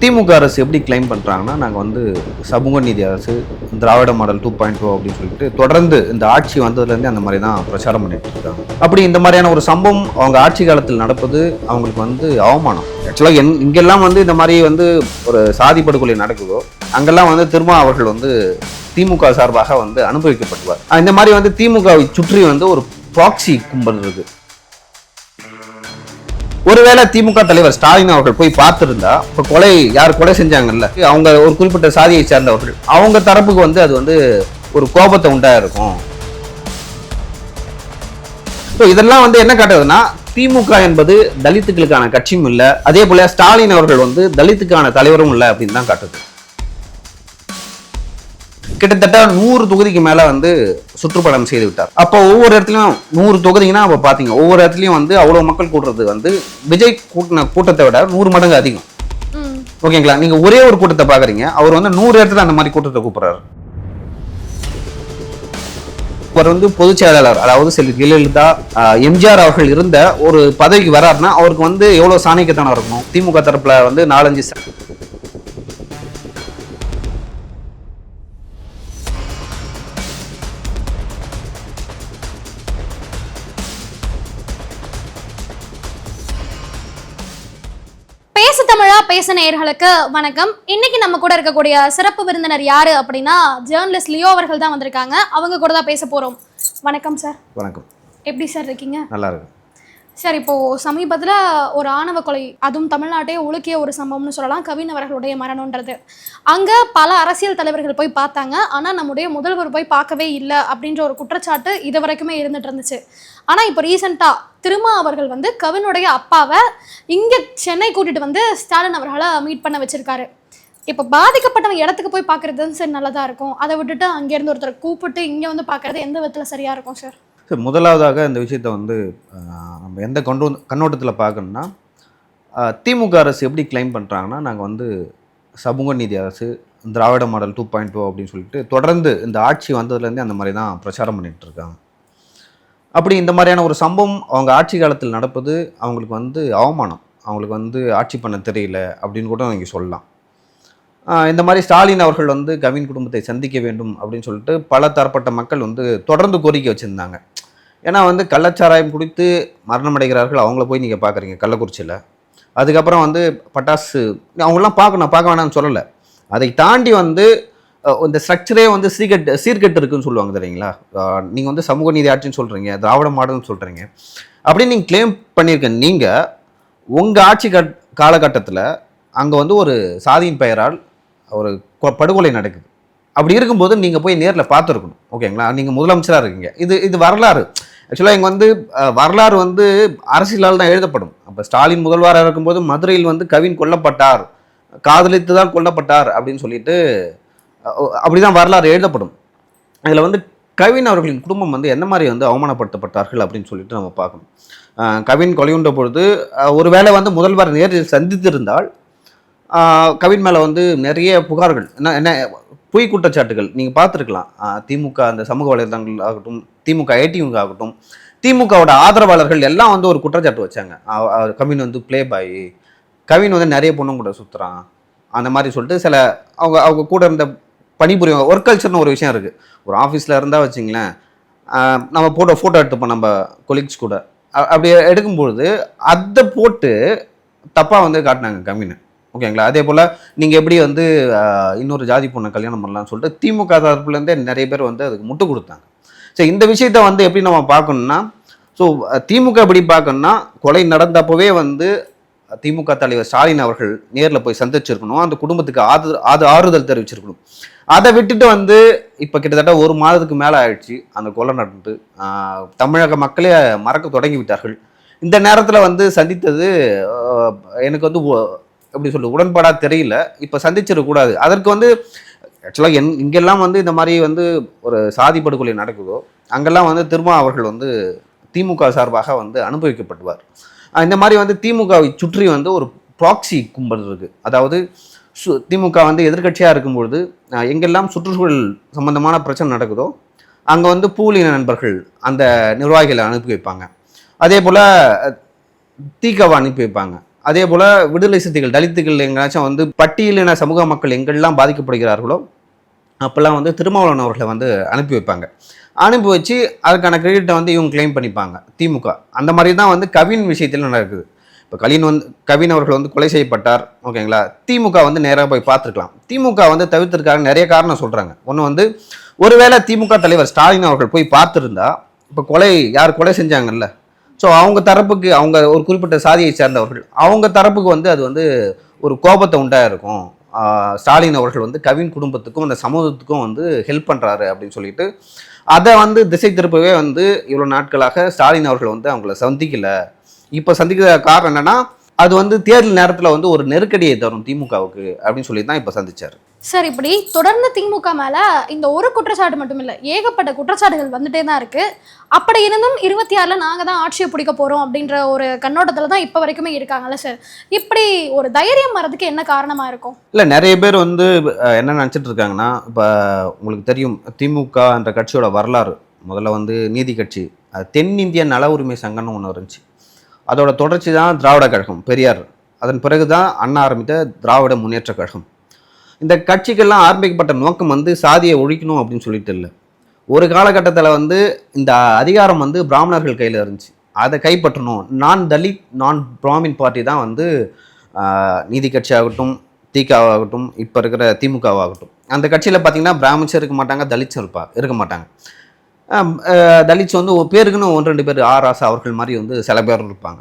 திமுக அரசு எப்படி கிளைம் பண்ணுறாங்கன்னா நாங்கள் வந்து சமூக நீதி அரசு Dravida model two point two அப்படின்னு சொல்லிட்டு தொடர்ந்து இந்த ஆட்சி வந்ததுலேருந்தே அந்த மாதிரி தான் பிரச்சாரம் பண்ணிட்டு இருக்காங்க. அப்படி இந்த மாதிரியான ஒரு சம்பவம் அவங்க ஆட்சி காலத்தில் நடப்பது அவங்களுக்கு வந்து அவமானம். ஆக்சுவலாக என் இங்கெல்லாம் வந்து இந்த மாதிரி வந்து ஒரு சாதி படுகொலை நடக்குதோ அங்கெல்லாம் வந்து திரும்ப அவர்கள் வந்து திமுக சார்பாக வந்து அனுபவிக்கப்பட்டுவார். இந்த மாதிரி வந்து திமுகவை சுற்றி வந்து ஒரு ப்ராக்சி கும்பல் இருக்குது ஒருவேளை திமுக தலைவர் ஸ்டாலின் அவர்கள் போய் பார்த்துருந்தா இப்போ கொலை யார் கொலை செஞ்சாங்கல்ல அவங்க ஒரு குறிப்பிட்ட சாதியை சேர்ந்தவர்கள் அவங்க தரப்புக்கு வந்து அது வந்து ஒரு கோபத்தை உண்டாக இருக்கும். ஸோ இதெல்லாம் வந்து என்ன காட்டுறதுன்னா திமுக என்பது தலித்துக்களுக்கான கட்சியும் இல்லை அதே போல ஸ்டாலின் அவர்கள் வந்து தலித்துக்கான தலைவரும் இல்லை அப்படின்னு தான் காட்டுது. கிட்டத்தட்ட நூறு தொகுதிக்கு மேல வந்து சுற்றுப்பயணம் செய்து விட்டார். அப்போ ஒவ்வொரு இடத்துலயும் நூறு தொகுதிங்கன்னா அப்போ பாத்தீங்க ஒவ்வொரு இடத்துலயும் வந்து அவ்வளவு மக்கள் கூடுறது வந்து விஜய் கூட்டின கூட்டத்தை விட நூறு மடங்கு அதிகம். ஓகேங்களா? நீங்க ஒரே ஒரு கூட்டத்தை பாக்குறீங்க அவர் வந்து நூறு இடத்துல அந்த மாதிரி கூட்டத்தை கூப்பிடுறாரு. அவர் வந்து பொதுச் செயலாளர் அதாவது செல்வி ஜெயலலிதா எம்ஜிஆர் அவர்கள் இருந்த ஒரு பதவிக்கு வராருன்னா அவருக்கு வந்து எவ்வளவு சாணிக்கத்தனம் இருக்கணும்? திமுக தரப்புல வந்து நாலஞ்சு பேச தமிழா பேச நேயர்களுக்கு வணக்கம். இன்னைக்கு நம்ம கூட இருக்கக்கூடிய சிறப்பு விருந்தினர் யாரு அப்படின்னா ஜேர்னலிஸ்ட் லியோ அவர்கள் தான் வந்திருக்காங்க. அவங்க கூட தான் பேச போறோம். வணக்கம் சார் வணக்கம். எப்படி சார் இருக்கீங்க? நல்லா இருக்கு சார் இப்போ சமீபத்தில் ஒரு ஆணவ கொலை அதுவும் தமிழ்நாட்டையே உலுக்கிய ஒரு சம்பவம்னு சொல்லலாம் கவின் அவர்களுடைய மரணம்ன்றது. அங்கே பல அரசியல் தலைவர்கள் போய் பார்த்தாங்க. ஆனால் நம்முடைய முதல்வர் போய் பார்க்கவே இல்லை அப்படின்ற ஒரு குற்றச்சாட்டு இது வரைக்குமே இருந்துட்டு இருந்துச்சு. ஆனால் இப்போ ரீசெண்டாக திருமா அவர்கள் வந்து கவினுடைய அப்பாவை இங்கே சென்னை கூட்டிட்டு வந்து ஸ்டாலின் அவர்களை மீட் பண்ண வச்சிருக்காரு. இப்போ பாதிக்கப்பட்டவங்க இடத்துக்கு போய் பார்க்குறது சரி நல்லதாக இருக்கும். அதை விட்டுட்டு அங்கேருந்து ஒருத்தரை கூப்பிட்டு இங்கே வந்து பார்க்குறது எந்த விதத்தில் சரியாக இருக்கும் சார்? சார் முதலாவதாக இந்த விஷயத்தை வந்து நம்ம எந்த கொண்டு கண்ணோட்டத்தில் பார்க்கணுன்னா திமுக அரசு எப்படி கிளைம் பண்ணுறாங்கன்னா நாங்கள் வந்து சமூக நீதி அரசு Dravida model two point two அப்படின்னு சொல்லிட்டு தொடர்ந்து இந்த ஆட்சி வந்ததுலேருந்தே அந்த மாதிரி தான் பிரச்சாரம் பண்ணிகிட்டு இருக்காங்க. அப்படி இந்த மாதிரியான ஒரு சம்பவம் அவங்க ஆட்சி காலத்தில் நடப்பது அவங்களுக்கு வந்து அவமானம். அவங்களுக்கு வந்து ஆட்சி பண்ண தெரியல அப்படின்னு கூட நீங்கள் சொல்லலாம். இந்த மாதிரி ஸ்டாலின் அவர்கள் வந்து கவின் குடும்பத்தை சந்திக்க வேண்டும் அப்படின்னு சொல்லிட்டு பல தரப்பட்ட மக்கள் வந்து தொடர்ந்து கோரிக்கை வச்சுருந்தாங்க. ஏன்னா வந்து கள்ளச்சாராயம் குடித்து மரணமடைகிறார்கள் அவங்கள போய் நீங்கள் பார்க்குறீங்க கள்ளக்குறிச்சியில். அதுக்கப்புறம் வந்து பட்டாசு அவங்களாம் பார்க்கணும் பார்க்க வேணாம்னு சொல்லலை. அதை தாண்டி வந்து இந்த ஸ்ட்ரக்சரே வந்து சீர்கட்டு சீர்கெட்டு இருக்குன்னு சொல்லுவாங்க தெரியுங்களா? நீங்கள் வந்து சமூக நீதி ஆட்சின்னு சொல்கிறீங்க திராவிட மாடல்னு சொல்கிறீங்க அப்படின்னு நீங்கள் கிளைம் பண்ணியிருக்க நீங்கள் உங்கள் ஆட்சி கட் காலகட்டத்தில் அங்கே வந்து ஒரு சாதியின் பெயரால் ஒரு கொ- படுகொலை நடக்குது. அப்படி இருக்கும்போது நீங்கள் போய் நேரில் பார்த்துருக்கணும் ஓகேங்களா? நீங்கள் முதலமைச்சராக இருக்கீங்க. இது இது வரலாறு. ஆக்சுவலாக இங்கே வந்து வரலாறு வந்து அரசியலால் தான் எழுதப்படும். அப்போ ஸ்டாலின் முதல்வராக இருக்கும்போது மதுரையில் வந்து கவின் கொல்லப்பட்டார். காதலித்து தான் கொல்லப்பட்டார் அப்படின்னு சொல்லிட்டு அப்படி அப்படிதான் வரலாறு எழுதப்படும். அதில் வந்து கவின் அவர்களின் குடும்பம் வந்து என்ன மாதிரி வந்து அவமானப்படுத்தப்பட்டார்கள் அப்படின்னு சொல்லிட்டு நம்ம பார்க்கணும். கவின் கொலையுண்ட பொழுது ஒருவேளை வந்து முதல்வர் நேரில் சந்தித்திருந்தால் கவின் மேலே வந்து நிறைய புகார்கள் என்ன என்ன பொய் குற்றச்சாட்டுகள் நீங்கள் பார்த்துருக்கலாம். திமுக அந்த சமூக வலைதளங்கள் ஆகட்டும் திமுக ஐடிங்க ஆகட்டும் திமுகவோட ஆதரவாளர்கள் எல்லாம் வந்து ஒரு குற்றச்சாட்டு வச்சாங்க. கவின் வந்து ப்ளே பாய் கவின் வந்து நிறைய பொண்ணுங்க கூட சுற்றுறான் அந்த மாதிரி சொல்லிட்டு சில அவங்க அவங்க கூட இருந்த பணிபுரியும் ஒர்க் கல்ச்சர்னு ஒரு விஷயம் இருக்குது ஒரு ஆஃபீஸில் இருந்தால் வச்சிங்களேன் நம்ம போட்டோ ஃபோட்டோ எடுத்துப்போம் நம்ம கொலீக்ஸ் கூட. அப்படி எடுக்கும்பொழுது அதை போட்டு தப்பாக வந்து காட்டினாங்க கவினை. ஓகேங்களா? அதே போல் நீங்கள் எப்படி வந்து இன்னொரு ஜாதி பொண்ணை கல்யாணம் பண்ணலாம்னு சொல்லிட்டு திமுக தரப்புலேருந்தே நிறைய பேர் வந்து அதுக்கு முட்டு கொடுத்தாங்க. ஸோ இந்த விஷயத்த வந்து எப்படி நம்ம பார்க்கணும்னா ஸோ திமுக எப்படி பார்க்கணும்னா கொலை நடந்தப்பவே வந்து திமுக தலைவர் ஸ்டாலின் அவர்கள் நேரில் போய் சந்திச்சிருக்கணும். அந்த குடும்பத்துக்கு ஆது ஆது ஆறுதல் தெரிவிச்சிருக்கணும். அதை விட்டுட்டு வந்து இப்போ கிட்டத்தட்ட ஒரு மாதத்துக்கு மேலே ஆயிடுச்சு அந்த கொலை நடந்து. தமிழக மக்களே மறக்க தொடங்கி விட்டார்கள். இந்த நேரத்தில் வந்து சந்தித்தது எனக்கு வந்து எப்படி சொல்ல உடன்பாடாக தெரியல. இப்போ சந்திச்சிடக்கூடாது. அதற்கு வந்து ஆக்சுவலாக என் இங்கெல்லாம் வந்து இந்த மாதிரி வந்து ஒரு சாதி படுகொலை நடக்குதோ அங்கெல்லாம் வந்து திருமா அவர்கள் வந்து திமுக சார்பாக வந்து அனுபவிக்கப்பட்டுவார். இந்த மாதிரி வந்து திமுகவை சுற்றி வந்து ஒரு ப்ராக்சி கும்பல் இருக்குது அதாவது சு- திமுக வந்து எதிர்க்கட்சியாக இருக்கும்பொழுது எங்கெல்லாம் சுற்றுச்சூழல் சம்பந்தமான பிரச்சனை நடக்குதோ அங்கே வந்து பூலின நண்பர்கள் அந்த நிர்வாகிகளை அனுப்பி வைப்பாங்க. அதே போல் தீகவை அனுப்பி வைப்பாங்க. அதே போல் விடுதலை சிறுத்தைகள் தலித்துகள் எங்கேயாச்சும் வந்து பட்டியலின சமூக மக்கள் எங்கெல்லாம் பாதிக்கப்படுகிறார்களோ அப்போல்லாம் வந்து திருமாவளவன் அவர்களை வந்து அனுப்பி வைப்பாங்க. அனுப்பி வச்சு அதுக்கான கிரெடிட்டை வந்து இவங்க கிளைம் பண்ணிப்பாங்க திமுக. அந்த மாதிரி தான் வந்து கவின் விஷயத்தில் நடக்குது. இப்போ கலின் வந்து கவின் அவர்கள் வந்து கொலை செய்யப்பட்டார் ஓகேங்களா? திமுக வந்து நேராக போய் பார்த்துருக்கலாம். திமுக வந்து தவிர்த்திருக்காங்க நிறைய காரணம் சொல்கிறாங்க ஒன்று வந்து ஒருவேளை திமுக தலைவர் ஸ்டாலின் அவர்கள் போய் பார்த்துருந்தா இப்போ கொலை யார் கொலை செஞ்சாங்கல்ல ஸோ அவங்க தரப்புக்கு அவங்க ஒரு குறிப்பிட்ட சாதியை சேர்ந்தவர்கள் அவங்க தரப்புக்கு வந்து அது வந்து ஒரு கோபத்தை உண்டாக இருக்கும் ஸ்டாலின் அவர்கள் வந்து கவின் குடும்பத்துக்கும் அந்த சமூகத்துக்கும் வந்து ஹெல்ப் பண்ணுறாரு அப்படின்னு சொல்லிட்டு அதை வந்து திசை திருப்பவே வந்து இவ்வளோ நாட்களாக ஸ்டாலின் அவர்கள் வந்து அவங்கள சந்திக்கலை. இப்போ சந்திக்கிற காரணம் என்னென்னா அது வந்து தேர்தல் நேரத்தில் வந்து ஒரு நெருக்கடியை தரும் திமுகவுக்கு அப்படின்னு சொல்லி தான் இப்போ சந்திச்சார். சார் இப்படி தொடர்ந்து திமுக மேல இந்த ஒரு குற்றச்சாட்டு மட்டும் இல்ல ஏகப்பட்ட குற்றச்சாட்டுகள் வந்துட்டே தான் இருக்கு. அப்படி இருந்தும் இருபத்தி ஆறுல நாங்க தான் ஆட்சியை பிடிக்க போறோம் அப்படின்ற ஒரு கண்ணோட்டத்துல தான் இப்ப வரைக்குமே இருக்காங்கல்ல சார். இப்படி ஒரு தைரியம் வரதுக்கு என்ன காரணமா இருக்கும்? இல்லை நிறைய பேர் வந்து என்ன நினச்சிட்டு இருக்காங்கன்னா இப்போ உங்களுக்கு தெரியும் திமுக என்ற கட்சியோட வரலாறு முதல்ல வந்து நீதி கட்சி அது தென்னிந்திய நல உரிமை சங்கம்னு ஒன்று இருந்துச்சு. அதோட தொடர்ச்சி தான் திராவிட கழகம் பெரியார். அதன் பிறகு தான் அண்ணா ஆரம்பித்த திராவிட முன்னேற்ற கழகம். இந்த கட்சிகள்லாம் ஆரம்பிக்கப்பட்ட நோக்கம் வந்து சாதியை ஒழிக்கணும் அப்படின்னு சொல்லிட்டு இல்லை. ஒரு காலகட்டத்தில் வந்து இந்த அதிகாரம் வந்து பிராமணர்கள் கையில் இருந்துச்சு. அதை கைப்பற்றணும். நான் தலித் நான் பிராமின் பார்ட்டி தான் வந்து நீதி கட்சி ஆகட்டும் திகாவாகட்டும் இப்போ இருக்கிற திமுகவாகட்டும். அந்த கட்சியில் பார்த்தீங்கன்னா பிராமின்ஸும் இருக்க மாட்டாங்க தலித்ஸும் இருப்பா இருக்க மாட்டாங்க. ஆம், தலித்ஸ் வந்து பேருக்குன்னு ஒன்று ரெண்டு பேர் ஆர் ஆசா அவர்கள் மாதிரி வந்து சில பேர் இருப்பாங்க.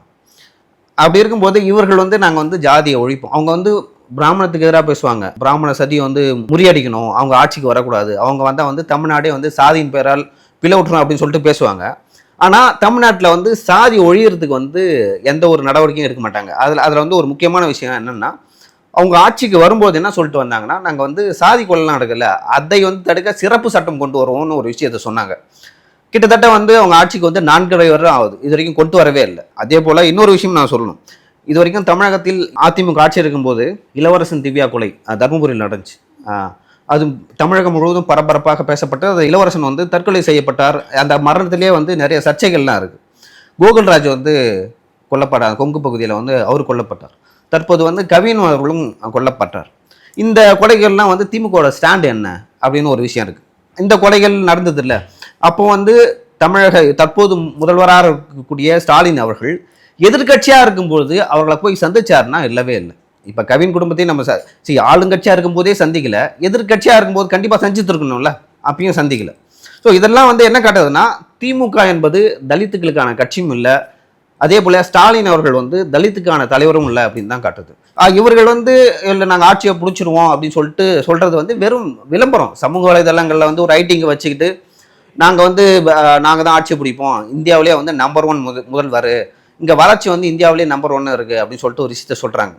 அப்படி இருக்கும்போது இவர்கள் வந்து நாங்கள் வந்து ஜாதியை ஒழிப்போம். அவங்க வந்து பிராமணத்துக்கு எதிராக பேசுவாங்க. பிராமண சதியை வந்து முறியடிக்கணும். அவங்க ஆட்சிக்கு வரக்கூடாது. அவங்க வந்தால் வந்து தமிழ்நாடே வந்து சாதியின் பெயரால் பிளவுற்றணும் அப்படின்னு சொல்லிட்டு பேசுவாங்க. ஆனால் தமிழ்நாட்டில் வந்து சாதி ஒழியறதுக்கு வந்து எந்த ஒரு நடவடிக்கையும் எடுக்க மாட்டாங்க. அதில் அதில் வந்து ஒரு முக்கியமான விஷயம் என்னென்னா அவங்க ஆட்சிக்கு வரும்போது என்ன சொல்லிட்டு வந்தாங்கன்னா நாங்கள் வந்து சாதி கொள்ளலாம் நடக்கல. அதை வந்து தடுக்க சிறப்பு சட்டம் கொண்டு வருவோம்னு ஒரு விஷயத்த சொன்னாங்க. கிட்டத்தட்ட வந்து அவங்க ஆட்சிக்கு வந்து நான்கரை வருடம் ஆகுது. இது வரைக்கும் கொண்டு வரவே இல்லை. அதே போல் இன்னொரு விஷயம் நான் சொல்லணும். இது வரைக்கும் தமிழகத்தில் அதிமுக ஆட்சி இருக்கும்போது இளவரசன் திவ்யா கொலை தர்மபுரியில் நடந்துச்சு. அது தமிழகம் முழுவதும் பரபரப்பாக பேசப்பட்டு அந்த இளவரசன் வந்து தற்கொலை செய்யப்பட்டார். அந்த மரணத்திலேயே வந்து நிறைய சர்ச்சைகள்லாம் இருக்குது கோகுல்ராஜ் வந்து கொல்லப்பட்டார் கொங்கு பகுதியில் வந்து அவர் கொல்லப்பட்டார். தற்போது வந்து கவின் அவர்களும் கொல்லப்பட்டார். இந்த கொலைகள்லாம் வந்து திமுகவோட ஸ்டாண்ட் என்ன அப்படின்னு ஒரு விஷயம் இருக்குது இந்த கொலைகள் நடந்தது இல்ல அப்போ வந்து தமிழக தற்போது முதல்வராக இருக்கக்கூடிய ஸ்டாலின் அவர்கள் எதிர்க்கட்சியாக இருக்கும்போது அவர்களை போய் சந்திச்சாருன்னா இல்லவே இல்லை. இப்போ கவின் குடும்பத்தையும் நம்ம ச- சரி ஆளுங்கட்சியாக இருக்கும்போதே சந்திக்கல. எதிர்க்கட்சியாக இருக்கும்போது கண்டிப்பாக சந்திச்சிருக்கணும்ல. அப்பயும் சந்திக்கல. ஸோ இதெல்லாம் வந்து என்ன காட்டுதுன்னா திமுக என்பது தலித்துக்களுக்கான கட்சியும் இல்லை. அதே போல் ஸ்டாலின் அவர்கள் வந்து தலித்துக்கான தலைவரும் இல்லை அப்படின்னு தான் காட்டுது. இவர்கள் வந்து இல்லை நாங்கள் ஆட்சியை பிடிச்சிருவோம் அப்படின்னு சொல்லிட்டு சொல்கிறது வந்து வெறும் விளம்பரம். சமூக வலைதளங்களில் வந்து ஒரு ஐட்டிங்கை வச்சுக்கிட்டு நாங்கள் வந்து நாங்கள் தான் ஆட்சி பிடிப்போம். இந்தியாவிலேயே வந்து நம்பர் ஒன் முத முதல்வர். இங்கே வளர்ச்சி வந்து இந்தியாவிலே நம்பர் ஒன்று இருக்குது அப்படின்னு சொல்லிட்டு ஒரு விஷயத்தை சொல்கிறாங்க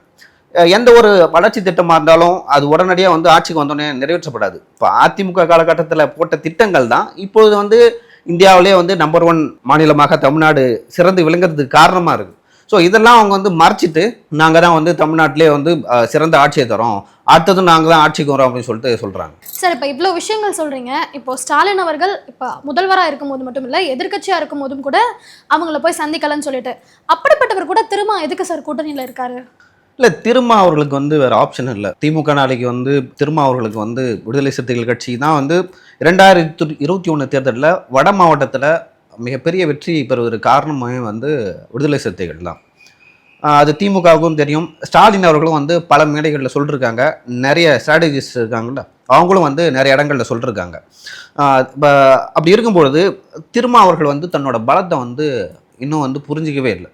எந்த ஒரு வளர்ச்சி திட்டமாக இருந்தாலும் அது உடனடியாக வந்து ஆட்சிக்கு வந்தோடனே நிறைவேற்றப்படாது. இப்போ அதிமுக காலகட்டத்தில் போட்ட திட்டங்கள் தான் இப்போது வந்து இந்தியாவிலே வந்து நம்பர் ஒன் மாநிலமாக தமிழ்நாடு சிறந்து விளங்குறதுக்கு காரணமாக இருக்குது ஸோ இதெல்லாம் அவங்க வந்து மறைச்சிட்டு நாங்கள் தான் வந்து தமிழ்நாட்டிலே வந்து சிறந்த ஆட்சியை தரோம் அடுத்ததும் நாங்கள் தான் ஆட்சிக்கு வரோம் அப்படின்னு சொல்லிட்டு சொல்கிறாங்க சார் இப்போ இவ்வளோ விஷயங்கள் சொல்றீங்க. இப்போ ஸ்டாலின் அவர்கள் இப்போ முதல்வராக இருக்கும்போது மட்டும் இல்லை எதிர்க்கட்சியாக இருக்கும் போதும் கூட அவங்கள போய் சந்திக்கலன்னு சொல்லிட்டு அப்படிப்பட்டவர் கூட திரும்ப எதுக்கு சார் கூட்டணியில் இருக்காரு? இல்லை திருமா அவர்களுக்கு வந்து வேறு ஆப்ஷன் இல்லை. திமுக நாளைக்கு வந்து திருமா அவர்களுக்கு வந்து விடுதலை சிறுத்தைகள் கட்சி தான் வந்து ரெண்டாயிரத்தி இருபத்தி ஒன்று தேர்தலில் வட மாவட்டத்தில் மிகப்பெரிய வெற்றி பெறுவதற்கு காரணமே வந்து விடுதலை சிறுத்தைகள் தான். அது திமுகவுக்கும் தெரியும். ஸ்டாலின் அவர்களும் வந்து பல மேடைகளில் சொல்லியிருக்காங்க நிறைய ஸ்ட்ராட்டஜிஸ்ட் இருக்காங்கல்ல. அவங்களும் வந்து நிறைய இடங்களில் சொல்லியிருக்காங்க இப்போ அப்படி இருக்கும்பொழுது திருமா அவர்கள் வந்து தன்னோட பலத்தை வந்து இன்னும் வந்து புரிஞ்சிக்கவே இல்லை.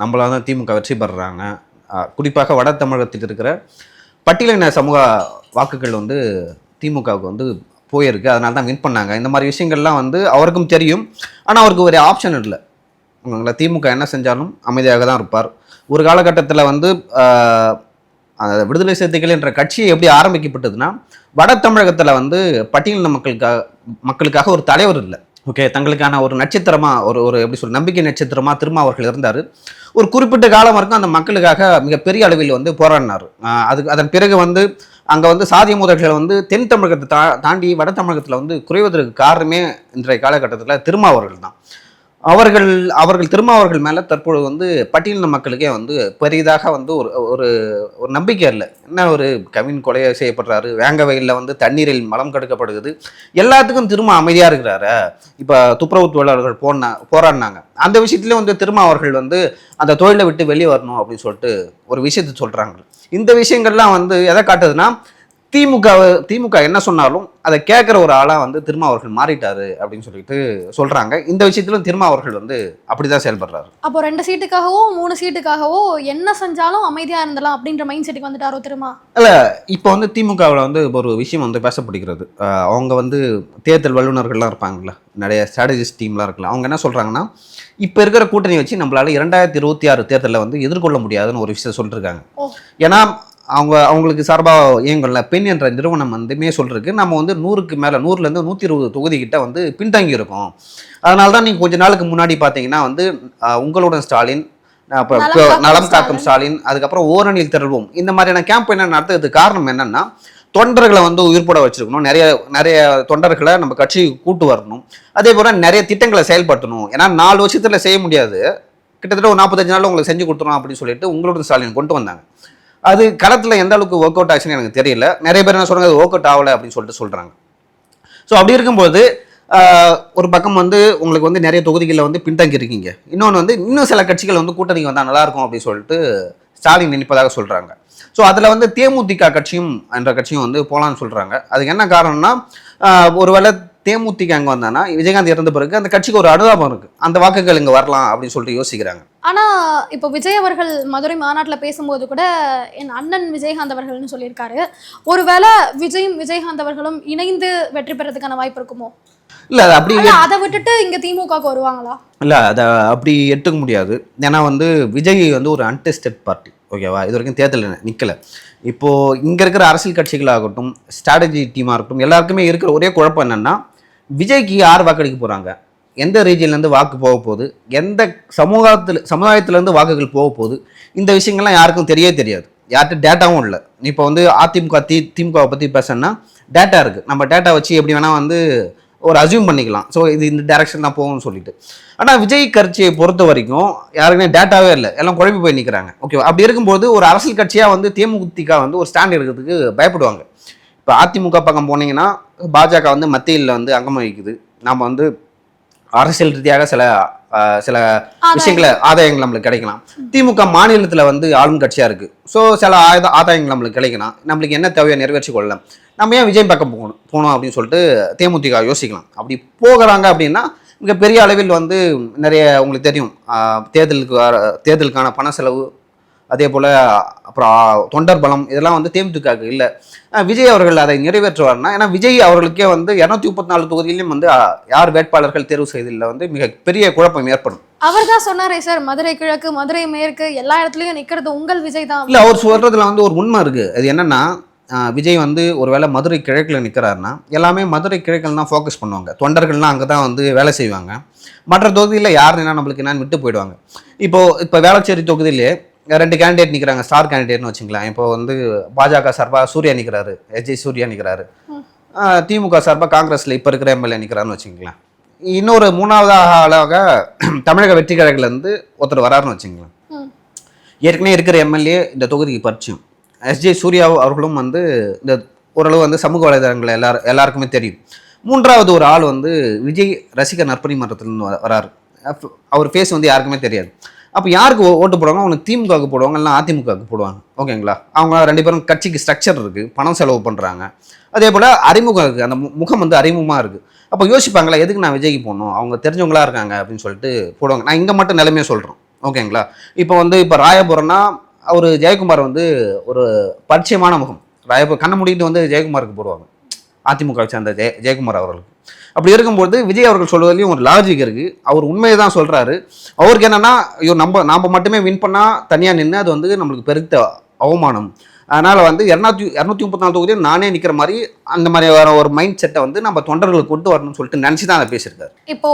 நம்மளால தான் திமுக வெற்றி பெறுறாங்க. குறிப்பாக வட தமிழகத்தில் இருக்கிற பட்டியலின சமூக வாக்குகள் வந்து திமுகவுக்கு வந்து போயிருக்கு அதனால தான் வின் பண்ணாங்க. இந்த மாதிரி விஷயங்கள்லாம் வந்து அவருக்கும் தெரியும். ஆனால் அவருக்கு ஒரு ஆப்ஷன் இல்லை. உங்களை திமுக என்ன செஞ்சாலும் அமைதியாக தான் இருப்பார். ஒரு காலகட்டத்தில் வந்து அந்த விடுதலை சிறுத்தைகள் என்ற கட்சி எப்படி ஆரம்பிக்கப்பட்டதுன்னா வட தமிழகத்தில் வந்து பட்டியலின மக்களுக்காக மக்களுக்காக ஒரு தலைவர் இல்லை. ஓகே தங்களுக்கான ஒரு நட்சத்திரமாக ஒரு ஒரு எப்படி சொல்ற நம்பிக்கை நட்சத்திரமாக திரும்ப அவர்கள் இருந்தார். ஒரு குறிப்பிட்ட காலம் வரைக்கும் அந்த மக்களுக்காக மிகப்பெரிய அளவில் வந்து போராடினார். அதுக்கு அதன் பிறகு வந்து அங்கே வந்து சாதிய முதல்கள் வந்து தென் தமிழகத்தை தா தாண்டி வட தமிழகத்தில் வந்து குறைவதற்கு காரணமே இன்றைய காலகட்டத்தில் திருமாவர்கள் தான் அவர்கள் அவர்கள் திருமாவர்கள் மேலே தற்பொழுது வந்து பட்டியலின மக்களுக்கே வந்து பெரிதாக வந்து ஒரு ஒரு ஒரு நம்பிக்கை இல்லை. என்ன ஒரு கவின் கொலை செய்யப்படுறாரு வேங்க வயலில் வந்து தண்ணீரில் மலம் கடுக்கப்படுகிறது. எல்லாத்துக்கும் திரும்ப அமைதியாக இருக்கிறாரு? இப்போ துப்புரவு தொழிலாளர்கள் போன போராடினாங்க. அந்த விஷயத்துலேயும் வந்து திரும்ப அவர்கள் வந்து அந்த தொழிலை விட்டு வெளியே வரணும் அப்படின்னு சொல்லிட்டு ஒரு விஷயத்தை சொல்கிறாங்க இந்த விஷயங்கள்லாம் வந்து எதை காட்டுதுன்னா திமுக திமுக என்ன சொன்னாலும் அதை கேட்குற ஒரு ஆளாக வந்து திருமா அவர்கள் மாறிட்டாரு அப்படின்னு சொல்லிட்டு சொல்கிறாங்க இந்த விஷயத்திலும் திருமா அவர்கள் வந்து அப்படி தான் செயல்படுறாரு. அப்போ ரெண்டு சீட்டுக்காகவோ மூணு சீட்டுக்காகவோ என்ன செஞ்சாலும் அமைதியா இருந்தலாம் அப்படின்ற மைண்ட் செட்டுக்கு வந்துட்டாரோ திருமா? இப்போ வந்து திமுகவில் வந்து ஒரு விஷயம் வந்து பேசப்படுகிறது. அவங்க வந்து தேர்தல் வல்லுநர்கள்லாம் இருப்பாங்கல்ல நிறைய ஸ்ட்ராட்டஜிஸ்ட் டீம்லாம் இருக்கலாம் அவங்க என்ன சொல்கிறாங்கன்னா இப்போ இருக்கிற கூட்டணி வச்சு நம்மளால இரண்டாயிரத்தி இருபத்தி ஆறு தேர்தலில் வந்து எதிர்கொள்ள முடியாதுன்னு ஒரு விஷயம் சொல்லிருக்காங்க. ஓ. ஏன்னா அவங்க அவங்களுக்கு சார்பாக இயங்கல பெண் என்ற நிறுவனம் வந்துமே சொல்றதுக்கு நம்ம வந்து நூறுக்கு மேலே நூறுலேருந்து நூற்றி இருபது தொகுதி கிட்ட வந்து பின்தங்கி இருக்கோம் அதனால தான் நீங்கள் கொஞ்ச நாளுக்கு முன்னாடி பார்த்தீங்கன்னா வந்து உங்களுடன் ஸ்டாலின் நலம் காக்கும் ஸ்டாலின். அதுக்கப்புறம் ஓரணியில் திரள்வோம். இந்த மாதிரியான கேம்பெயினை நடத்துறதுக்கு காரணம் என்னன்னா தொண்டர்களை வந்து உயிர்ப்பட வச்சிருக்கணும். நிறைய நிறைய தொண்டர்களை நம்ம கட்சி கூட்டு வரணும். அதே போல் நிறைய திட்டங்களை செயல்படுத்தணும். ஏன்னா நாலு வருஷத்துல செய்ய முடியாது. கிட்டத்தட்ட ஒரு நாற்பத்தஞ்சு நாள் உங்களுக்கு செஞ்சு கொடுத்துரும் அப்படின்னு சொல்லிட்டு உங்களோட ஸ்டாலின் கொண்டு வந்தாங்க. அது களத்தில் எந்த அளவுக்கு ஒர்க் அவுட் ஆச்சுன்னு எனக்கு தெரியல. நிறைய பேர் என்ன சொல்கிறாங்க அது ஒர்க் அவுட் ஆகலை அப்படின்னு சொல்லிட்டு சொல்கிறாங்க ஸோ அப்படி இருக்கும்போது ஒரு பக்கம் வந்து உங்களுக்கு வந்து நிறைய தொகுதிகளில் வந்து பின்தங்கி இருக்கீங்க. இன்னொன்று வந்து இன்னும் சில கட்சிகள் வந்து கூட்டணிக்கு வந்தால் நல்லாயிருக்கும் அப்படின்னு சொல்லிட்டு ஸ்டாலின் நினைப்பதாக சொல்கிறாங்க ஸோ அதில் வந்து தேமுதிக கட்சியும் என்ற கட்சியும் வந்து போகலான்னு சொல்கிறாங்க அதுக்கு என்ன காரணம்னா ஒருவேளை தேமுதிக அங்கே வந்தானா விஜயகாந்த் இறந்த பிறகு அந்த கட்சிக்கு ஒரு அனுதாபம் இருக்குது அந்த வாக்குகள் இங்கே வரலாம் அப்படின்னு சொல்லிட்டு யோசிக்கிறாங்க. ஆனா இப்போ விஜய் அவர்கள் மதுரை மாநாட்டுல பேசும்போது கூட என் அண்ணன் விஜயகாந்த் அவர்கள்னு சொல்லியிருக்காரு. ஒருவேளை விஜயும் விஜயகாந்த் அவர்களும் இணைந்து வெற்றி பெறதுக்கான வாய்ப்பு இருக்குமோ? இல்லை அது அப்படி அதை விட்டுட்டு இங்க திமுகவுக்கு வருவாங்களா? இல்லை அதை அப்படி எடுத்துக்க முடியாது. ஏன்னா வந்து விஜய் வந்து ஒரு அன்டெஸ்டட் பார்ட்டி ஓகேவா இது வரைக்கும் தேர்தல் நிற்கலை இப்போது இங்கே இருக்கிற அரசியல் கட்சிகளாகட்டும் ஸ்ட்ராட்டஜி டீமாக இருக்கட்டும் எல்லாருக்குமே இருக்கிற ஒரே குழப்பம் என்னென்னா விஜய்க்கு யார் வாக்களிக்க போகிறாங்க எந்த ரீஜன்லேருந்து வாக்கு போக போகுது எந்த சமூகத்தில் சமுதாயத்துலேருந்து வாக்குகள் போக போகுது இந்த விஷயங்கள்லாம் யாருக்கும் தெரியவே தெரியாது. யார்கிட்ட டேட்டாவும் இல்லை. இப்போ வந்து அதிமுக தி திமுகவை பற்றி பேசணும்னா டேட்டா இருக்குது நம்ம டேட்டா வச்சு எப்படி வேணால் வந்து ஒரு அசியூம் பண்ணிக்கலாம். ஸோ இது இந்த டேரக்ஷன் தான் போகும்னு சொல்லிட்டு. ஆனால் விஜய் கட்சியை பொறுத்த வரைக்கும் யாருக்குமே டேட்டாவே இல்லை. எல்லாம் குழம்பி போய் நிற்கிறாங்க ஓகே அப்படி இருக்கும்போது ஒரு அரசியல் கட்சியாக வந்து தேமுதிக வந்து ஒரு ஸ்டாண்ட் எடுக்கிறதுக்கு பயப்படுவாங்க. இப்போ அதிமுக பக்கம் போனீங்கன்னா பாஜக வந்து மத்தியில் வந்து அங்கம் வகிக்குது நம்ம வந்து அரசியல் ரீதியாக சில சில. விஷயங்களை ஆதாயங்கள் நம்மளுக்கு கிடைக்கலாம். திமுக மாநிலத்தில் வந்து ஆளும் கட்சியாக இருக்குது ஸோ சில ஆயுத ஆதாயங்கள் நம்மளுக்கு கிடைக்கலாம். நம்மளுக்கு என்ன தேவையோ நிறைவேற்றி கொள்ளலாம். நம்ம ஏன் விஜய் பக்கம் போகணும் போகணும் அப்படின்னு சொல்லிட்டு தேமுதிக யோசிக்கலாம். அப்படி போகிறாங்க அப்படின்னா மிக பெரிய அளவில் வந்து நிறைய உங்களுக்கு தெரியும். தேர்தலுக்கு தேர்தலுக்கான பண செலவு அதே போல் அப்புறம் தொண்டர் பலம் இதெல்லாம் வந்து தேமுதிகவுக்கு இல்லை. விஜய் அவர்கள் அதை நிறைவேற்றுவார்னா ஏன்னா விஜய் அவர்களுக்கே வந்து இரநூத்தி முப்பத்தி நாலு தொகுதியிலும் வந்து யார் வேட்பாளர்கள் தேர்வு செய்ததில் வந்து மிக பெரிய குழப்பம் ஏற்படும். அவர் தான் சொன்னாரே சார் மதுரை கிழக்கு மதுரை மேற்கு எல்லா இடத்துலயும் நிக்கிறது உங்கள் விஜய் தான். இல்லை அவர் சொல்கிறதுல வந்து ஒரு உண்மை இருக்குது அது என்னன்னா விஜய் வந்து ஒருவேளை மதுரை கிழக்கில் நிற்கிறாருன்னா எல்லாமே மதுரை கிழக்கில் தான் ஃபோக்கஸ் பண்ணுவாங்க. தொண்டர்கள்லாம் அங்கே தான் வந்து வேலை செய்வாங்க. மற்ற தொகுதியில் யார் என்ன நம்மளுக்கு என்னன்னு விட்டு போயிடுவாங்க. இப்போ இப்போ வேளச்சேரி தொகுதியிலே ரெண்டு கேண்டிடேட் நிற்கிறாங்க ஸ்டார் கேண்டிடேட்னு வச்சுக்கலாம் இப்போ வந்து பாஜக சார்பாக சூர்யா நிற்கிறாரு எஸ்ஜே சூர்யா நிற்கிறாரு திமுக சார்பாக காங்கிரஸில் இப்போ இருக்கிற எம்எல்ஏ நிற்கிறாருன்னு வச்சுக்கலாம் இன்னொரு மூணாவதாக ஆளாக தமிழக வெற்றி கழகத்துலேருந்து ஒருத்தர் வராருன்னு வச்சுங்களேன் ம். ஏற்கனவே இருக்கிற எம்எல்ஏ இந்த தொகுதிக்கு பரிச்சயம். எஸ்ஜே சூர்யா அவர்களும் வந்து இந்த ஓரளவு வந்து சமூக வலைதளங்கள் எல்லாரும் எல்லாருக்குமே தெரியும். மூன்றாவது ஒரு ஆள் வந்து விஜய் ரசிகர் நற்பணி மன்றத்திலிருந்து வராரு. அவர் ஃபேஸ் வந்து யாருக்குமே தெரியாது. அப்போ யாருக்கு ஓட்டு போடுவாங்க? அவங்க திமுகவுக்கு போடுவாங்க இல்லை அதிமுகவுக்கு போடுவாங்க. ஓகேங்களா? அவங்க ரெண்டு பேரும் கட்சிக்கு ஸ்ட்ரக்சர் இருக்குது பணம் செலவு பண்ணுறாங்க அதே போல் அறிமுகம் இருக்குது அந்த முகம் வந்து அறிமுகமாக இருக்குது அப்போ யோசிப்பாங்களா எதுக்கு நான் விஜய்க்கு போகணும் அவங்க தெரிஞ்சவங்களா இருக்காங்க அப்படின்னு சொல்லிட்டு போடுவாங்க. நான் இங்கே மட்டும் நிலைமையை சொல்கிறோம் ஓகேங்களா? இப்போ வந்து இப்போ ராயபுரம்னா அவர் ஜெயக்குமார் வந்து ஒரு பரிச்சயமான முகம். ராயபுரம் கண்ணை மூடிட்டு வந்து ஜெயக்குமாருக்கு போடுவாங்க. அதிமுகவை சேர்ந்த ஜெய ஜெயக்குமார் அவர்களுக்கு. அப்படி இருக்கும்போது விஜய் அவர்கள் சொல்வதிலையும் ஒரு லாஜிக் இருக்குது அவர் உண்மையை தான் சொல்கிறாரு அவருக்கு என்னென்னா ஐயோ நம்ம நாம் மட்டுமே வின் பண்ணால் தனியாக நின்று அது வந்து நம்மளுக்கு பெருத்த அவமானம். அதனால் வந்து இரநூத்தி இரநூத்தி முப்பத்தி நாலு தொகுதியும் நானே நிற்கிற மாதிரி அந்த மாதிரி வர ஒரு மைண்ட் செட்டை வந்து நம்ம தொண்டர்களுக்கு கொண்டு வரணும்னு சொல்லிட்டு நினச்சி தான் அதை பேசியிருக்காரு. இப்போ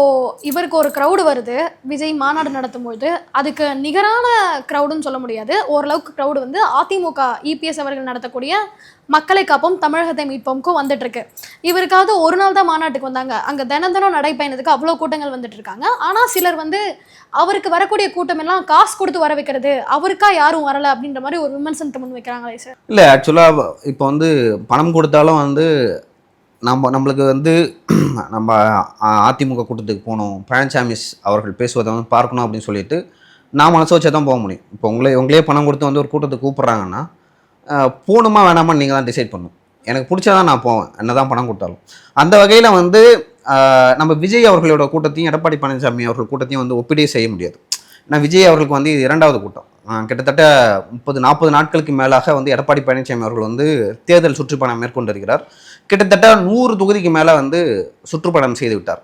இவருக்கு ஒரு க்ரௌடு வருது. விஜய் மாநாடு நடத்தும்பொழுது அதுக்கு நிகரான க்ரௌடுன்னு சொல்ல முடியாது. ஓரளவுக்கு க்ரௌடு வந்து அதிமுக இபிஎஸ் அவர்கள் நடத்தக்கூடிய மக்களை காப்போம் தமிழகத்தை மீட்போம்க்கும் வந்துட்டு இருக்கு இவருக்காவது ஒரு நாள் தான் மாநாட்டுக்கு வந்தாங்க. அங்க தினம் தினம் நடைப்பயணத்துக்கு அவ்வளோ கூட்டங்கள் வந்துட்டு இருக்காங்க ஆனா சிலர் வந்து அவருக்கு வரக்கூடிய கூட்டம் எல்லாம் காசு கொடுத்து வர வைக்கிறது அவருக்கா யாரும் வரல அப்படின்ற மாதிரி ஒரு விமர்சனத்தை முன் வைக்கிறாங்களே சார் இல்லை ஆக்சுவலாக இப்போ வந்து பணம் கொடுத்தாலும் வந்து நம்ம நம்மளுக்கு வந்து நம்ம அதிமுக கூட்டத்துக்கு போகணும் பழனிசாமி அவர்கள் பேசுவதை வந்து பார்க்கணும் அப்படின்னு சொல்லிட்டு நான் மனசு வச்சா தான் போக முடியும். இப்போ உங்களே உங்களே பணம் கொடுத்து வந்து ஒரு கூட்டத்துக்கு கூப்பிட்றாங்கன்னா போகணுமா வேணாமான்னு நீங்கள் தான் டிசைட் பண்ணணும். எனக்கு பிடிச்சா நான் போவேன். என்ன தான் பணம் கொடுத்தாலும். அந்த வகையில் வந்து நம்ம விஜய் அவர்களோட கூட்டத்தையும் எடப்பாடி பழனிசாமி அவர்கள் கூட்டத்தையும் வந்து ஒப்பிடே செய்ய முடியாது. நான் விஜய் அவர்களுக்கு வந்து இது இரண்டாவது கூட்டம். கிட்டத்தட்ட முப்பது நாற்பது நாட்களுக்கு மேலாக வந்து எடப்பாடி பழனிசாமி அவர்கள் வந்து தேர்தல் சுற்றுப்பயணம் மேற்கொண்டிருக்கிறார். கிட்டத்தட்ட நூறு தொகுதிக்கு மேலே வந்து சுற்றுப்பயணம் செய்து விட்டார்.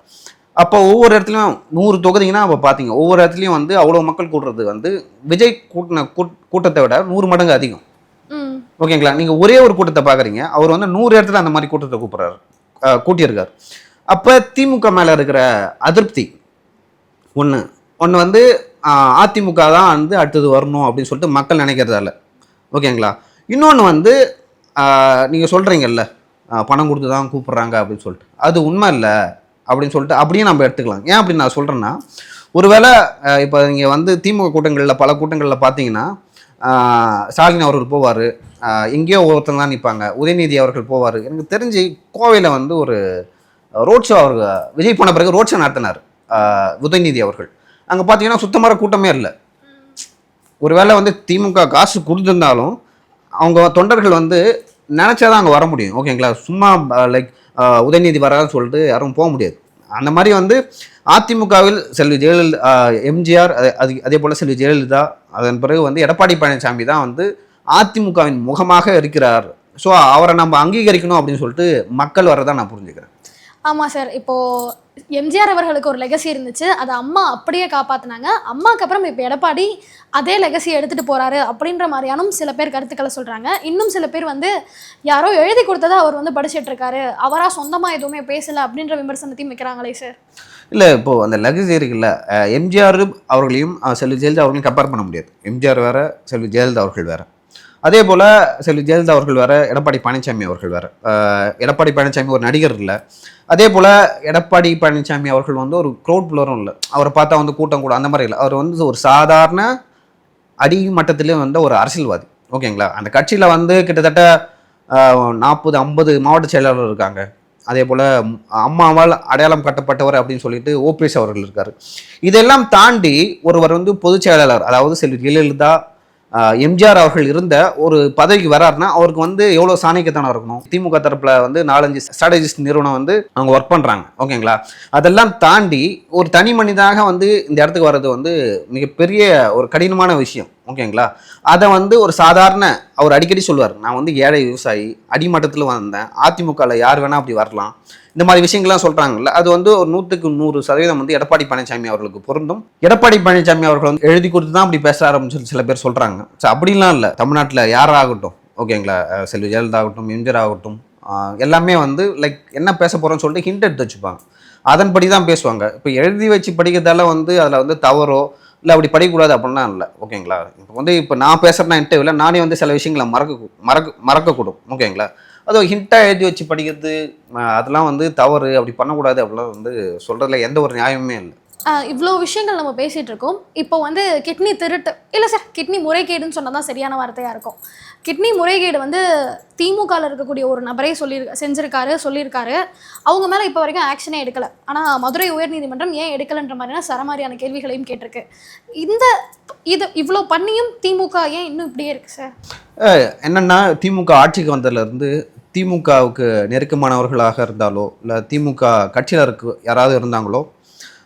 அப்போ ஒவ்வொரு இடத்துலையும் நூறு தொகுதிங்கன்னா அப்போ பார்த்தீங்க ஒவ்வொரு இடத்துலையும் வந்து அவ்வளோ மக்கள் கூடுறது வந்து விஜய் கூட்டின கூட்- கூட்டத்தை விட நூறு மடங்கு அதிகம். ஓகேங்களா? நீங்கள் ஒரே ஒரு கூட்டத்தை பார்க்குறீங்க அவர் வந்து நூறு இடத்துல அந்த மாதிரி கூட்டத்தை கூப்பிட்றாரு. கூட்டியிருக்கார். அப்போ திமுக மேலே இருக்கிற அதிருப்தி. ஒன்று ஒன்று வந்து அதிமுக தான் வந்து அடுத்தது வரணும் அப்படின்னு சொல்லிட்டு மக்கள் நினைக்கிறதால ஓகேங்களா? இன்னொன்று வந்து நீங்கள் சொல்கிறீங்கல்ல பணம் கொடுத்து தான் கூப்பிட்றாங்க அப்படின்னு சொல்லிட்டு. அது உண்மை இல்லை அப்படின்னு சொல்லிட்டு அப்படியே நம்ம எடுத்துக்கலாம். ஏன் அப்படின்னு நான் சொல்கிறேன்னா ஒருவேளை இப்போ நீங்கள் வந்து திமுக கூட்டங்களில் பல கூட்டங்களில் பார்த்தீங்கன்னா ஸ்டாலின் அவர்கள் போவார். எங்கேயோ ஒருத்தங்க தான் நிற்பாங்க உதயநிதி அவர்கள் போவார். எனக்கு தெரிஞ்சு கோவையில் வந்து ஒரு ரோட் ஷோ அவர் விஜய் போன பிறகு ரோட் ஷோ நடத்தினார். உதயநிதி அவர்கள். அங்கே பார்த்தீங்கன்னா சுத்தமாக கூட்டமே இல்லை. ஒருவேளை வந்து திமுக காசு கொடுத்துருந்தாலும் அவங்க தொண்டர்கள் வந்து நினச்சாதான் அங்கே வர முடியும். ஓகேங்களா சும்மா லைக் உதயநிதி வராதுன்னு சொல்லிட்டு யாரும் போக முடியாது. அந்த மாதிரி வந்து அதிமுகவில் செல்வி ஜெயலலிதா எம்ஜிஆர் அது அதே போல் செல்வி ஜெயலலிதா அதன் பிறகு வந்து எடப்பாடி பழனிசாமி தான் வந்து அதிமுகவின் முகமாக இருக்கிறார். ஸோ அவரை நம்ம அங்கீகரிக்கணும் அப்படின்னு சொல்லிட்டு மக்கள் வரதான் நான் புரிஞ்சுக்கிறேன். ஆமாம் சார். இப்போ எம்ஜிஆர் அவர்களுக்கு ஒரு லெகசி இருந்துச்சு. அதை அம்மா அப்படியே காப்பாத்துனாங்க. அம்மாக்கு அப்புறம் இப்போ எடப்பாடி அதே லெகசி எடுத்துட்டு போறாரு அப்படின்ற மாதிரியானும் சில பேர் கருத்துக்களை சொல்றாங்க. இன்னும் சில பேர் வந்து யாரோ எழுதி கொடுத்ததை அவர் வந்து படிச்சிட்டு இருக்காரு. அவரா சொந்தமா எதுவுமே பேசல அப்படின்ற விமர்சனத்தையும் வைக்கிறாங்களே சார். இல்லை இப்போது அந்த லகுசி இருக்குல்ல எம்ஜிஆர் அவர்களையும் செல்வி ஜெயலலிதா அவர்களையும் கம்பேர் பண்ண முடியாது. எம்ஜிஆர் வேற செல்வி ஜெயலலிதா அவர்கள் வேற. அதே போல் செல்வி ஜெயலலிதா அவர்கள் வேறு எடப்பாடி பழனிசாமி அவர்கள் வேறு. எடப்பாடி பழனிசாமி ஒரு நடிகர் இல்லை. அதே போல் எடப்பாடி பழனிசாமி அவர்கள் வந்து ஒரு க்ரௌட் புலரும் இல்லை. அவரை பார்த்தா வந்து கூட்டம் கூட அந்த மாதிரி இல்லை. அவர் வந்து ஒரு சாதாரண அடி மட்டத்திலே வந்த ஒரு அரசியல்வாதி. ஓகேங்களா? அந்த கட்சியில் வந்து கிட்டத்தட்ட நாற்பது ஐம்பது மாவட்ட செயலாளர் இருக்காங்க. அதே போல் அம்மாவால் அடையாளம் கட்டப்பட்டவர் அப்படின்னு சொல்லிட்டு ஓபிஎஸ் அவர்கள் இருக்கார். இதெல்லாம் தாண்டி ஒருவர் வந்து பொதுச் செயலாளர் அதாவது செல்வி ஜெயலலிதா எம்ஜிஆர் அவர்கள் இருந்த ஒரு பதவிக்கு வராருன்னா அவருக்கு வந்து எவ்வளோ சாணிக்கத்தனம் இருக்கணும்? திமுக தரப்பில் வந்து நாலஞ்சு ஸ்ட்ராட்டஜிஸ்ட் நிறுவனம் வந்து அவங்க ஒர்க் பண்ணுறாங்க ஓகேங்களா? அதெல்லாம் தாண்டி ஒரு தனி மனிதனாக வந்து இந்த இடத்துக்கு வர்றது வந்து மிகப்பெரிய ஒரு கடினமான விஷயம். ஓகேங்களா? அதை வந்து ஒரு சாதாரண அவர் அடிக்கடி சொல்லுவார். நான் வந்து ஏழை விவசாயி அடிமட்டத்தில் வந்தேன். அதிமுகவில் யார் வேணால் அப்படி வரலாம். இந்த மாதிரி விஷயங்கள்லாம் சொல்கிறாங்கல்ல அது வந்து ஒரு நூற்றுக்கு நூறு சதவீதம் வந்து எடப்பாடி பழனிசாமி அவர்களுக்கு பொருந்தும். எடப்பாடி பழனிசாமி அவர்கள் வந்து எழுதி கொடுத்து தான் அப்படி பேச ஆரம்பிச்சு சில பேர் சொல்கிறாங்க ஸோ அப்படிலாம் இல்லை. தமிழ்நாட்டில் யாராகட்டும் ஓகேங்களா? செல்வி ஜெயலலிதா ஆகட்டும் எம்ஜிஆர் ஆகட்டும் எல்லாமே வந்து லைக் என்ன பேச போகிறோன்னு சொல்லிட்டு ஹிண்ட் எடுத்து வச்சுப்பாங்க. அதன்படி தான் பேசுவாங்க. இப்போ எழுதி வச்சு படிக்கிறதால வந்து அதில் வந்து தவறோ இல்லை அப்படி படிக்கக்கூடாது அப்படின்லாம் இல்லை. ஓகேங்களா? இப்போ வந்து இப்போ நான் பேசுகிறேன்னா இன்டர்வியூவில் நானே வந்து சில விஷயங்களை மறக்க மறக்க மறக்கக்கூடும். ஓகேங்களா? அது ஹிண்ட்டாக எழுதி வச்சு படிக்கிறது அதெல்லாம் வந்து தவறு அப்படி பண்ணக்கூடாது அப்படிலாம் வந்து சொல்கிறதுல எந்த ஒரு நியாயமே இல்லை. இவ்வளோ விஷயங்கள் நம்ம பேசிட்டு இருக்கோம். இப்போ வந்து கிட்னி திருட்டு இல்லை சார் கிட்னி முறைகேடுன்னு சொன்னால் தான் சரியான வார்த்தையாக இருக்கும். கிட்னி முறைகேடு வந்து திமுகவில் இருக்கக்கூடிய ஒரு நபரே சொல்லி செஞ்சிருக்காரு சொல்லியிருக்காரு. அவங்க மேலே இப்போ வரைக்கும் ஆக்ஷனே எடுக்கலை. ஆனால் மதுரை உயர்நீதிமன்றம் ஏன் எடுக்கலைன்ற மாதிரியான சரமாரியான கேள்விகளையும் கேட்டிருக்கு. இந்த இது இவ்வளோ பண்ணியும் திமுக ஏன் இன்னும் இப்படியே இருக்கு சார் என்னன்னா திமுக ஆட்சிக்கு வந்ததுலேருந்து திமுகவுக்கு நெருக்கமானவர்களாக இருந்தாலோ இல்லை திமுக கட்சியில் இருக்கு யாராவது இருந்தாங்களோ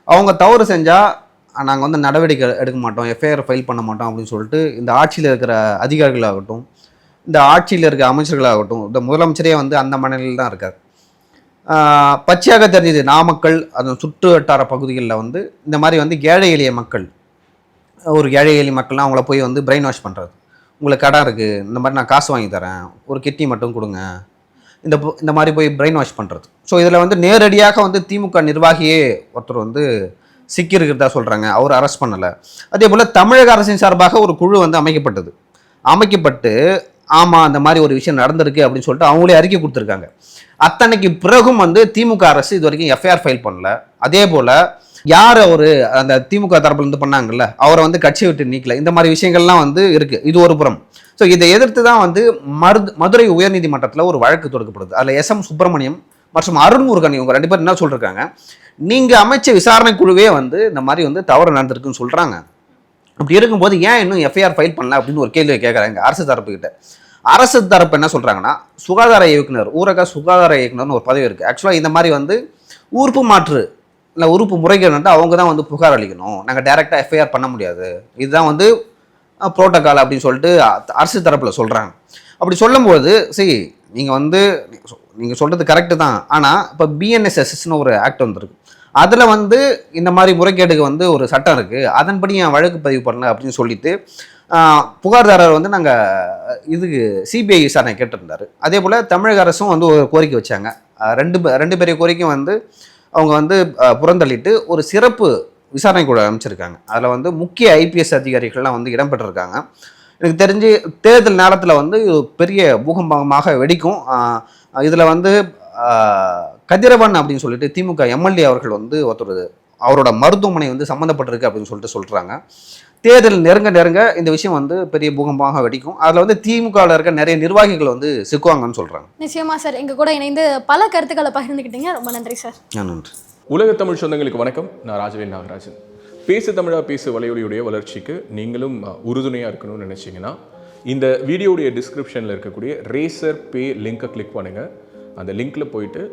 அவங்க தவறு செஞ்சால் நாங்கள் வந்து நடவடிக்கை எடுக்க மாட்டோம் எஃப்ஐஆர் ஃபைல் பண்ண மாட்டோம் அப்படின்னு சொல்லிட்டு இந்த ஆட்சியில் இருக்கிற அதிகாரிகளாகட்டும் இந்த ஆட்சியில் இருக்கிற அமைச்சர்களாகட்டும் இந்த முதலமைச்சரே வந்து அந்த மனநிலையில் தான் இருக்கார். பச்சையாக தெரிஞ்சது நாமக்கல் அதன் சுற்று வட்டார பகுதிகளில் வந்து இந்த மாதிரி வந்து ஏழை எளிய மக்கள் ஒரு ஏழை எளிய மக்கள்லாம் அவங்கள போய் வந்து பிரெயின் வாஷ் பண்ணுறது உங்களுக்கு கடன் இருக்குது இந்த மாதிரி நான் காசு வாங்கி தரேன் ஒரு கிட்னி மட்டும் கொடுங்க இந்த பு- இந்த மாதிரி போய் பிரெயின் வாஷ் பண்ணுறது ஸோ இதில் வந்து நேரடியாக வந்து திமுக நிர்வாகியே ஒருத்தர் வந்து சிக்கியிருக்கிறதா சொல்கிறாங்க அவர் அரெஸ்ட் பண்ணலை. அதே போல் தமிழக அரசின் சார்பாக ஒரு குழு வந்து அமைக்கப்பட்டது. அமைக்கப்பட்டு ஆமாம் அந்த மாதிரி ஒரு விஷயம் நடந்திருக்கு அப்படின்னு சொல்லிட்டு அவங்களே அறிக்கை கொடுத்துருக்காங்க. அத்தனைக்கு பிறகும் வந்து திமுக அரசு இது வரைக்கும் எஃப்ஐஆர் ஃபைல் பண்ணல. அதே போல் யார் அவர் அந்த திமுக தரப்புல இருந்து பண்ணாங்கல்ல அவரை வந்து கட்சியை விட்டு நீக்கல. இந்த மாதிரி விஷயங்கள்லாம் வந்து இருக்குது இது ஒரு புறம். ஸோ இதை எதிர்த்து தான் வந்து மருது மதுரை உயர்நீதிமன்றத்தில் ஒரு வழக்கு தொடுக்கப்படுது. அதில் எஸ் எம் சுப்பிரமணியம் மற்றும் அருண்முருகன் இவங்க ரெண்டு பேரும் என்ன சொல்லியிருக்காங்க நீங்கள் அமைச்ச விசாரணை குழுவே வந்து இந்த மாதிரி வந்து தவறு நடந்திருக்குன்னு சொல்கிறாங்க அப்படி இருக்கும்போது ஏன் இன்னும் எஃப்ஐஆர் ஃபைல் பண்ணல அப்படின்னு ஒரு கேள்வி கேட்குறாங்க அரசு தரப்பு கிட்ட அரசு தரப்பு என்ன சொல்கிறாங்கன்னா சுகாதார இயக்குனர் ஊரக சுகாதார இயக்குனர்னு ஒரு பதவி இருக்குது ஆக்சுவலாக இந்த மாதிரி வந்து உறுப்பு மாற்று இல்லை உறுப்பு முறைகேடு அவங்க தான் வந்து புகார் அளிக்கணும். நாங்கள் டைரெக்டாக எஃப்ஐஆர் பண்ண முடியாது. இதுதான் வந்து ப்ரோட்டோக்கால் அப்படின்னு சொல்லிட்டு அரசு தரப்பில் சொல்கிறாங்க அப்படி சொல்லும்போது சரி நீங்கள் வந்து நீங்கள் சொல்கிறது கரெக்டு தான். ஆனால் இப்போ பிஎன்எஸ்எஸ்எஸ்னு ஒரு ஆக்ட் வந்திருக்கு. அதில் வந்து இந்த மாதிரி முறைகேடுக்கு வந்து ஒரு சட்டம் இருக்குது அதன்படி என் வழக்கு பதிவு பண்ணல அப்படின்னு சொல்லிட்டு புகார்தாரர் வந்து நாங்கள் இதுக்கு சிபிஐ விசாரணை கேட்டிருந்தார். அதே போல் தமிழக அரசும் வந்து ஒரு கோரிக்கை வச்சாங்க. ரெண்டு பே- ரெண்டு பெரிய கோரிக்கையும் வந்து அவங்க வந்து புறந்தள்ளிட்டு ஒரு சிறப்பு விசாரணை கூட அமைச்சிருக்காங்க. அதில் வந்து முக்கிய ஐபிஎஸ் அதிகாரிகள்லாம் வந்து இடம்பெற்றிருக்காங்க. எனக்கு தெரிஞ்சு தேர்தல் நேரத்தில் வந்து பெரிய பூகம்பமாக வெடிக்கும். இதில் வந்து கதிரவன் அப்படின்னு சொல்லிட்டு திமுக எம்எல்ஏ அவர்கள் வந்து ஒருத்தர் அவரோட மருத்துவமனை வந்து சம்மந்தப்பட்டிருக்கு அப்படின்னு சொல்லிட்டு சொல்கிறாங்க தேர்தல் நெருங்க நெருங்க இந்த விஷயம் வந்து பெரிய பூகம்பமாக வெடிக்கும். அதில் வந்து திமுகவில் இருக்க நிறைய நிர்வாகிகள் வந்து சிக்குவாங்கன்னு சொல்கிறாங்க நிச்சயமா சார். எங்க கூட இணைந்து பல கருத்துக்களை பகிர்ந்துக்கிட்டீங்க ரொம்ப நன்றி சார். நன்றி. உலக தமிழ் சொந்தங்களுக்கு வணக்கம். நான் ராஜவேல் நாகராஜன். பேசு தமிழா பேசு வலையொலியுடைய வளர்ச்சிக்கு நீங்களும் உறுதுணையாக இருக்கணும்னு நினச்சிங்கன்னா இந்த வீடியோடைய டிஸ்கிரிப்ஷனில் இருக்கக்கூடிய ரேசர் பே லிங்கை கிளிக் பண்ணுங்கள் அந்த லிங்க்கில் போயிட்டு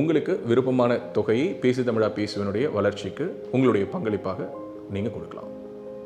உங்களுக்கு விருப்பமான தொகையை பேசு தமிழா பேசுவனுடைய வளர்ச்சிக்கு உங்களுடைய பங்களிப்பாக நீங்கள் கொடுக்கலாம்.